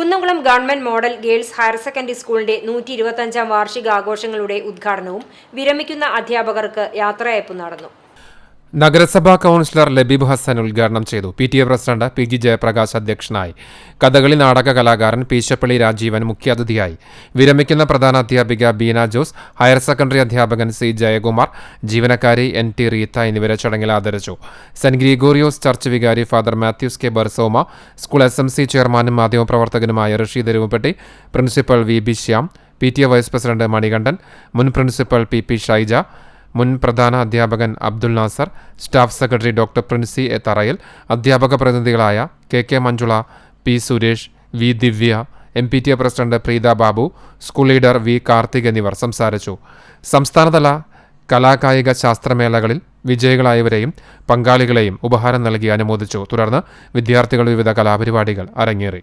Kunnamkulam government model girls higher secondary സ്കൂളിന്റെ നൂറ്റി ഇരുപത്തഞ്ചാം വാർഷികാഘോഷങ്ങളുടെ ഉദ്ഘാടനവും വിരമിക്കുന്ന അധ്യാപകർക്ക് യാത്രയയപ്പ് നടന്നു. നഗരസഭാ കൗൺസിലർ ലബീബ് ഹസൻ ഉദ്ഘാടനം ചെയ്തു. P T A president P G Jayaprakash അധ്യക്ഷനായി. കഥകളി നാടക കലാകാരൻ പീശപ്പള്ളി രാജീവൻ മുഖ്യാതിഥിയായി വിരമിക്കുന്ന പ്രധാന അധ്യാപിക ബീന ജോസ് ഹയർ സെക്കൻഡറി അധ്യാപകൻ സി ജയകുമാർ ജീവനക്കാരി എൻ ടി റീത്ത എന്നിവരെ ചടങ്ങിൽ ആദരിച്ചു. സെന്റ് ഗ്രിഗോറിയോസ് ചർച്ച് വികാരി father Mathews K Barsoma school S M C ചെയർമാനും മാധ്യമപ്രവർത്തകനുമായ Rishi Theruvupetti principal V B Shyam P T A vice president Manikandan മുൻ പ്രിൻസിപ്പൽ പി പി ഷൈജ മുൻ പ്രധാന അധ്യാപകൻ Abdul Nasar staff secretary doctor Prinsy A Tharayil അധ്യാപക പ്രതിനിധികളായ K K Manjula P Suresh V Divya M P T A president Preetha Babu school leader V Karthik എന്നിവർ സംസാരിച്ചു. സംസ്ഥാനതല കലാകായിക ശാസ്ത്രമേളകളിൽ വിജയികളായവരെയും പങ്കാളികളെയും ഉപഹാരം നൽകി അനുമോദിച്ചു. തുടർന്ന് വിദ്യാർത്ഥികൾ വിവിധ കലാപരിപാടികൾ അരങ്ങേറി.